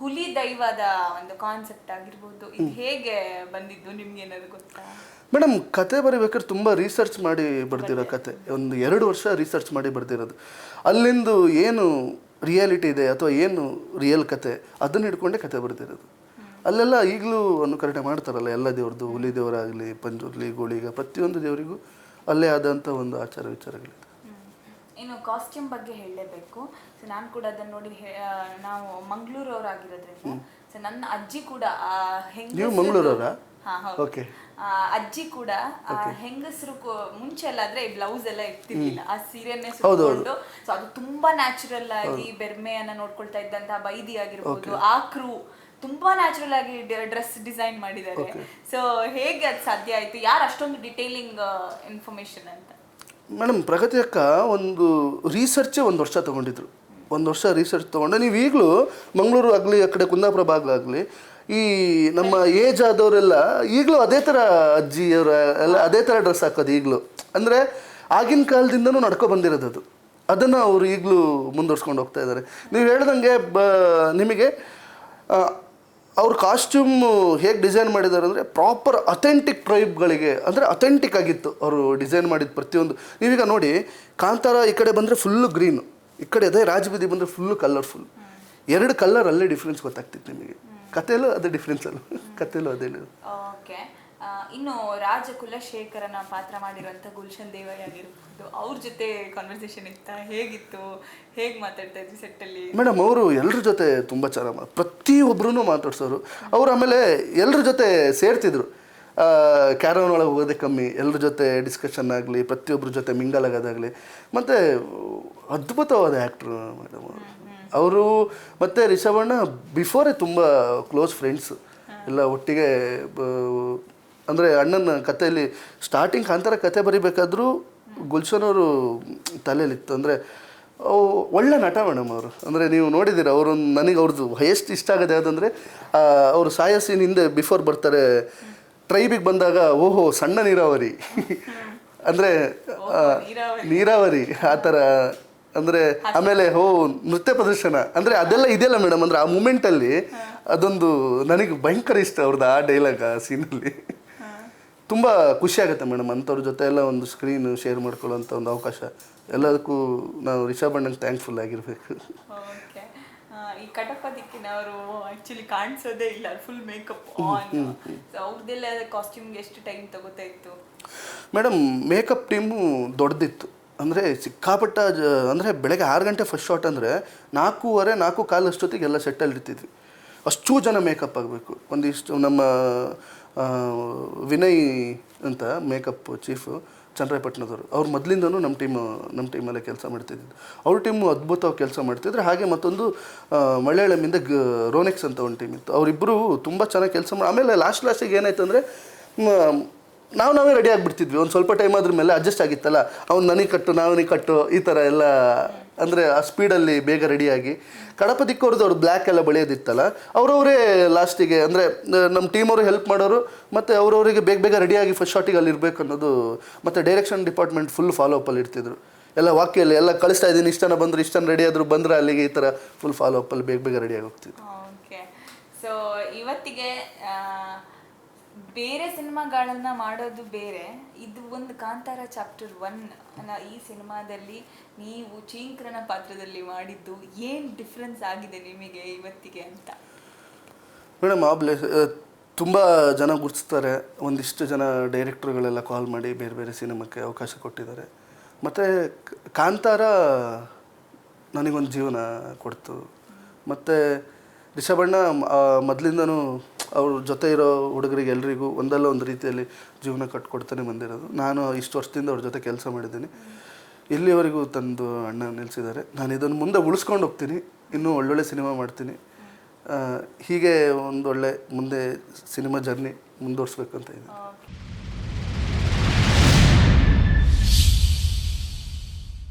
ಹುಲಿ ದೈವದ ಒಂದು ಕಾನ್ಸೆಪ್ಟ್ ಆಗಿರ್ಬೋದು. ಇದು ಹೇಗೆ ಬಂದಿದ್ದು? ನಿಮ್ಗೆ ಏನಾದ್ರು ಗೊತ್ತಾ? ಮೇಡಮ್ ಕತೆ ಬರೀಬೇಕಾದ್ರೆ ತುಂಬ ರಿಸರ್ಚ್ ಮಾಡಿ ಬರ್ದಿರೋ ಕತೆ. ಒಂದು ಎರಡು ವರ್ಷ ರಿಸರ್ಚ್ ಮಾಡಿ ಬರ್ದಿರೋದು. ಅಲ್ಲಿಂದು ಏನು ರಿಯಾಲಿಟಿ ಇದೆ ಅಥವಾ ಏನು ರಿಯಲ್ ಕತೆ ಅದನ್ನ ಹಿಡ್ಕೊಂಡೇ ಕತೆ ಬರ್ದಿರೋದು. ಅಲ್ಲೆಲ್ಲ ಈಗಲೂ ಅನುಕರಣೆ ಮಾಡ್ತಾರಲ್ಲ ಎಲ್ಲ ದೇವ್ರದ್ದು ಹುಲಿ ದೇವರಾಗಲಿ ಪಂಜುರ್ಲಿ ಗೋಳಿಗ ಪ್ರತಿಯೊಂದು ದೇವರಿಗೂ ಅಲ್ಲೇ ಆದಂಥ ಒಂದು ಆಚಾರ ವಿಚಾರಗಳಿದೆ. ಇನ್ನು ಕಾಸ್ಟ್ಯೂಮ್ ಬಗ್ಗೆ ಹೇಳಲೇಬೇಕು. ಸೊ ನಾನು ಕೂಡ ಅದನ್ನು ನೋಡಿ ನಾವು ಮಂಗಳೂರವರಾಗಿರೋದ್ರಿಂದ ಸೊ ನನ್ನ ಅಜ್ಜಿ ಕೂಡ ಆ ಹೆಂಗಸ್ರದ್ದು- ನೀವು ಮಂಗಳೂರವರಾ? ಹಾ ಹೌದು. ಓಕೆ ಅಜ್ಜಿ ಕೂಡ ಆ ಹೆಂಗಸರು ಮುಂಚೆ ಎಲ್ಲ ಆದ್ರೆ ಬ್ಲೌಸ್ ಎಲ್ಲ ಇರ್ತಿರ್ಲಿಲ್ಲ ಆ ಸೀರೆನೇ ಸುತ್ತಕೊಂಡು ಸೊ ಅದು ತುಂಬಾ ನ್ಯಾಚುರಲ್ ಆಗಿ ಬೆರ್ಮೆಯನ್ನ ನೋಡ್ಕೊಳ್ತಾ ಇದ್ದಂತಹ ಬೈದಿ ಆಗಿರ್ಬೋದು ಆ ಕ್ರೂ ತುಂಬಾ ನ್ಯಾಚುರಲ್ ಆಗಿ ಡ್ರೆಸ್ ಡಿಸೈನ್ ಮಾಡಿದ್ದಾರೆ. ಸೊ ಹೇಗೆ ಅದು ಸಾಧ್ಯ ಆಯ್ತು? ಯಾರು ಅಷ್ಟೊಂದು ಡಿಟೇಲಿಂಗ್ ಇನ್ಫಾರ್ಮೇಶನ್ ಅಂತ? ಮೇಡಮ್, ಪ್ರಗತಿ ಅಕ್ಕ ಒಂದು ರೀಸರ್ಚೇ ಒಂದು ವರ್ಷ ತೊಗೊಂಡಿದ್ರು. ಒಂದು ವರ್ಷ ರಿಸರ್ಚ್ ತೊಗೊಂಡು. ನೀವು ಈಗಲೂ ಮಂಗಳೂರು ಆಗಲಿ, ಆ ಕಡೆ ಕುಂದಾಪುರ ಭಾಗ ಈ ನಮ್ಮ ಏಜ್ ಆದವರೆಲ್ಲ ಈಗಲೂ ಅದೇ ಥರ ಅಜ್ಜಿಯವರ, ಎಲ್ಲ ಅದೇ ಥರ ಡ್ರೆಸ್ ಹಾಕೋದು ಈಗಲೂ. ಅಂದರೆ ಆಗಿನ ಕಾಲದಿಂದನೂ ನಡ್ಕೊ ಬಂದಿರೋದು ಅದು. ಅದನ್ನು ಅವರು ಈಗಲೂ ಮುಂದುವರ್ಸ್ಕೊಂಡು ಹೋಗ್ತಾ ಇದ್ದಾರೆ. ನೀವು ಹೇಳ್ದಂಗೆ ಬ, ನಿಮಗೆ ಅವ್ರ ಕಾಸ್ಟ್ಯೂಮ್ ಹೇಗೆ ಡಿಸೈನ್ ಮಾಡಿದ್ದಾರೆ ಅಂದರೆ ಪ್ರಾಪರ್ ಅಥೆಂಟಿಕ್ ಟ್ರೈಬ್ಗಳಿಗೆ ಅಂದರೆ ಅಥೆಂಟಿಕ್ ಆಗಿತ್ತು ಅವರು ಡಿಸೈನ್ ಮಾಡಿದ ಪ್ರತಿಯೊಂದು. ನೀವೀಗ ನೋಡಿ ಕಾಂತಾರ ಈ ಕಡೆ ಬಂದರೆ ಫುಲ್ಲು ಗ್ರೀನು ಈ ಕಡೆ ಅದೇ ರಾಜಬೀದಿ ಬಂದರೆ ಫುಲ್ಲು ಕಲರ್ಫುಲ್ ಎರಡು ಕಲರ್ ಅಲ್ಲೇ ಡಿಫ್ರೆನ್ಸ್ ಗೊತ್ತಾಗ್ತಿತ್ತು ನಿಮಗೆ. ಕಥೆಯಲ್ಲೂ ಅದೇ ಡಿಫ್ರೆನ್ಸ್ ಅಲ್ಲ. ಕಥೆಯಲ್ಲೂ ಅದೇ ಓಕೆ ಇನ್ನು ರಾಜ ಕುಲಶೇಖರನ ಪಾತ್ರ ಮಾಡಿರುವಂಥ ಗುಲ್ಶನ್ ದೇವಯ್ಯ ಆಗಿರ್ಬೋದು ಅವ್ರ ಜೊತೆ ಕಾನ್ವರ್ಸೇಷನ್ ಇತ್ತಾ? ಹೇಗಿತ್ತು? ಹೇಗೆ ಮಾತಾಡ್ತಾ ಇದ್ವಿ ಸೆಟ್ಟಲ್ಲಿ ಮೇಡಮ್ ಅವರು ಎಲ್ಲರ ಜೊತೆ ತುಂಬ ಚೆನ್ನಾಗಿ ಪ್ರತಿಯೊಬ್ಬರೂ ಮಾತಾಡ್ಸೋರು. ಅವ್ರು ಆಮೇಲೆ ಎಲ್ಲರ ಜೊತೆ ಸೇರ್ತಿದ್ರು. ಕ್ಯಾರವನ್ ಒಳಗೆ ಹೋಗೋದೇ ಕಮ್ಮಿ ಎಲ್ಲರ ಜೊತೆ ಡಿಸ್ಕಷನ್ ಆಗಲಿ ಪ್ರತಿಯೊಬ್ಬರ ಜೊತೆ ಮಿಂಗಲ್ ಆಗೋದಾಗಲಿ. ಮತ್ತು ಅದ್ಭುತವಾದ ಆ್ಯಕ್ಟ್ರು ಮೇಡಮ್ ಅವರು. ಅವರು ಮತ್ತು ರಿಷಭಣ್ಣ ಬಿಫೋರೇ ತುಂಬ ಕ್ಲೋಸ್ ಫ್ರೆಂಡ್ಸ್ ಎಲ್ಲ ಒಟ್ಟಿಗೆ ಅಂದರೆ ಅಣ್ಣನ ಕಥೆಯಲ್ಲಿ ಸ್ಟಾರ್ಟಿಂಗ್ ಕಾಂತಾರ ಕತೆ ಬರಿಬೇಕಾದ್ರೂ ಗುಲ್ಶನ್ ಅವರು ತಲೆಯಲ್ಲಿತ್ತು ಅಂದರೆ ಒಳ್ಳೆ ನಟ ಮೇಡಮ್ ಅವರು. ಅಂದರೆ, ನೀವು ನೋಡಿದ್ದೀರ, ಅವರು ನನಗೆ ಅವ್ರದ್ದು ಹೈಯೆಸ್ಟ್ ಇಷ್ಟ ಆಗೋದು ಯಾವುದಂದರೆ ಅವರು ಸಾಯಸಿನ ಹಿಂದೆ ಬಿಫೋರ್ ಬರ್ತಾರೆ ಟ್ರೈಬಿಗೆ ಬಂದಾಗ, ಓಹೋ, ಸಣ್ಣ ನೀರಾವರಿ. ಅಂದರೆ ನೀರಾವರಿ, ಆ ಥರ. ಅಂದರೆ, ಆಮೇಲೆ ಹೋ ನೃತ್ಯ ಪ್ರದರ್ಶನ. ಅಂದರೆ, ಅದೆಲ್ಲ ಇದೆಯಲ್ಲ ಮೇಡಮ್, ಅಂದರೆ ಆ ಮೂಮೆಂಟಲ್ಲಿ ಅದೊಂದು ನನಗೆ ಭಯಂಕರ ಇಷ್ಟ ಅವ್ರದ್ದು ಆ ಡೈಲಾಗ್ ಆ ಸೀನಲ್ಲಿ ತುಂಬ ಖುಷಿ ಆಗುತ್ತೆ ಮೇಡಮ್. ಅಂಥವ್ರ ಜೊತೆ ಎಲ್ಲ ಒಂದು ಸ್ಕ್ರೀನ್ ಶೇರ್ ಮಾಡ್ಕೊಳ್ಳೋಂಥ ಒಂದು ಅವಕಾಶ. ಎಲ್ಲದಕ್ಕೂ ನಾವು ರಿಷಬ್ ಅಣ್ಣಂಗೆ ಥ್ಯಾಂಕ್ಫುಲ್ ಆಗಿರಬೇಕು. ಓಕೆ ಈ ಕಟಪ್ಪ ದಿಕ್ಕಿನವರು ಆಕ್ಚುಲಿ ಕಾಣಿಸೋದೇ ಇಲ್ಲ ಫುಲ್ ಮೇಕಪ್ ಆನ್ ಅವ್ರದ್ದೆಲ್ಲ ಕಾಸ್ಟ್ಯೂಮ್ಗೆ ಎಷ್ಟು ಟೈಮ್ ತಗೋತಾ ಇತ್ತು? ಮೇಡಮ್ ಮೇಕಪ್ ಟೀಮು ದೊಡ್ಡದಿತ್ತು ಅಂದರೆ ಸಿಕ್ಕಾಪಟ್ಟ ಜ ಅಂದರೆ ಬೆಳಗ್ಗೆ ಆರು ಗಂಟೆ ಫಸ್ಟ್ ಶಾಟ್ ಅಂದರೆ ನಾಲ್ಕೂವರೆ ನಾಲ್ಕು ಕಾಲು ಅಷ್ಟೊತ್ತಿಗೆ ಎಲ್ಲ ಸೆಟ್ಟಲ್ಲಿ ಇರ್ತಿದ್ವಿ. ಅಷ್ಟು ಜನ ಮೇಕಪ್ ಆಗಬೇಕು. ಒಂದಿಷ್ಟು ನಮ್ಮ ವಿನಯ್ ಅಂತ ಮೇಕಪ್ ಚೀಫು ಚನ್ನರಾಯಪಟ್ಟಣದವರು ಅವ್ರು ಮೊದಲಿಂದನೂ ನಮ್ಮ ಟೀಮ್, ನಮ್ಮ ಟೀಮಲ್ಲೇ ಕೆಲಸ ಮಾಡ್ತಿದ್ದಿದ್ದು. ಅವ್ರ ಟೀಮು ಅದ್ಭುತವಾಗಿ ಕೆಲಸ ಮಾಡ್ತಿದ್ರು. ಹಾಗೆ ಮತ್ತೊಂದು ಮಲಯಾಳಮಿಂದ ಗ, ರೋನೆಕ್ಸ್ ಅಂತ ಒಂದು ಟೀಮ್ ಇತ್ತು. ಅವರಿಬ್ಬರು ತುಂಬ ಚೆನ್ನಾಗಿ ಕೆಲಸ ಮಾಡಿ, ಆಮೇಲೆ ಲಾಸ್ಟ್ ಲಾಸ್ಟಿಗೆ ಏನಾಯ್ತು ಅಂದರೆ ನಾವು ನಾವೇ ರೆಡಿ ಆಗಿಬಿಡ್ತಿದ್ವಿ. ಒಂದು ಸ್ವಲ್ಪ ಟೈಮ್ ಆದ್ರ ಮೇಲೆ ಅಡ್ಜಸ್ಟ್ ಆಗಿತ್ತಲ್ಲ. ಅವ್ನು ನನಗೆ ಕಟ್ಟು ನಾವನಿಗೆ ಕಟ್ಟು, ಈ ಥರ ಎಲ್ಲ ಅಂದರೆ ಆ ಸ್ಪೀಡಲ್ಲಿ ಬೇಗ ರೆಡಿಯಾಗಿ ಕಡಪ ದಿಕ್ಕವ್ರದ್ದು ಅವ್ರು ಬ್ಲ್ಯಾಕ್ ಎಲ್ಲ ಬೆಳೆಯೋದಿತ್ತಲ್ಲ, ಅವರವರೇ ಲಾಸ್ಟಿಗೆ ಅಂದರೆ ನಮ್ಮ ಟೀಮವರು ಹೆಲ್ಪ್ ಮಾಡೋರು, ಮತ್ತು ಅವರವರಿಗೆ ಬೇಗ ಬೇಗ ರೆಡಿಯಾಗಿ ಫಸ್ಟ್ ಶಾಟಿಗೆ ಅಲ್ಲಿ ಇರಬೇಕು ಅನ್ನೋದು, ಮತ್ತು ಡೈರೆಕ್ಷನ್ ಡಿಪಾರ್ಟ್ಮೆಂಟ್ ಫುಲ್ ಫಾಲೋ ಅಪ್ಪಲ್ಲಿ ಇರ್ತಿದ್ರು. ಎಲ್ಲ ವಾಕ್ಯಲ್ಲಿ ಎಲ್ಲ ಕಳಿಸ್ತಾ ಇದ್ದೀನಿ ಇಷ್ಟನ ಬಂದರು ಇಷ್ಟನ ರೆಡಿ ಆದರು, ಬಂದರೆ ಅಲ್ಲಿಗೆ ಈ ಥರ ಫುಲ್ ಫಾಲೋ ಅಪ್ಪಲ್ಲಿ ಬೇಗ ಬೇಗ ರೆಡಿಯಾಗಿ ಹೋಗ್ತಿದ್ರು. ಸೊ ಇವತ್ತಿಗೆ ಬೇರೆ ಸಿನಿಮಾಗಳನ್ನ ಮಾಡೋದು ಬೇರೆ. ಇದು ಒಂದು ಕಾಂತಾರ ಚಾಪ್ಟರ್ ಒನ್ ಈ ಸಿನಿಮಾದಲ್ಲಿ ನೀವು ಚೀಂಕ್ರನ ಪಾತ್ರದಲ್ಲಿ ಮಾಡಿದ್ದು ಏನು ಡಿಫ್ರೆನ್ಸ್ ಆಗಿದೆ ನಿಮಗೆ ಇವತ್ತಿಗೆ ಅಂತ? ಮೇಡಮ್, ಆ ತುಂಬಾ ತುಂಬ ಜನ ಗುರ್ತಿಸ್ತಾರೆ. ಒಂದಿಷ್ಟು ಜನ ಡೈರೆಕ್ಟ್ರುಗಳೆಲ್ಲ ಕಾಲ್ ಮಾಡಿ ಬೇರೆ ಬೇರೆ ಸಿನಿಮಾಕ್ಕೆ ಅವಕಾಶ ಕೊಟ್ಟಿದ್ದಾರೆ. ಮತ್ತು ಕಾಂತಾರ ನನಗೊಂದು ಜೀವನ ಕೊಡ್ತು. ಮತ್ತು ರಿಷಭಣ್ಣ ಮೊದಲಿಂದನೂ ಅವ್ರ ಜೊತೆ ಇರೋ ಹುಡುಗರಿಗೆ ಎಲ್ರಿಗೂ ಒಂದಲ್ಲ ಒಂದು ರೀತಿಯಲ್ಲಿ ಜೀವನ ಕಟ್ಕೊಡ್ತಾನೆ ಬಂದಿರೋದು. ನಾನು ಇಷ್ಟು ವರ್ಷದಿಂದ ಅವ್ರ ಜೊತೆ ಕೆಲಸ ಮಾಡಿದ್ದೀನಿ. ಇಲ್ಲಿವರೆಗೂ ತಂದು ಅಣ್ಣ ನಿಲ್ಲಿಸಿದ್ದಾರೆ ನಾನು ಇದನ್ನು ಮುಂದೆ ಉಳಿಸ್ಕೊಂಡು ಹೋಗ್ತೀನಿ. ಇನ್ನೂ ಒಳ್ಳೊಳ್ಳೆ ಸಿನಿಮಾ ಮಾಡ್ತೀನಿ. ಹೀಗೆ ಒಂದೊಳ್ಳೆ ಮುಂದೆ ಸಿನಿಮಾ ಜರ್ನಿ ಮುಂದುವರ್ಸ್ಬೇಕಂತ ಇದ್ದೀನಿ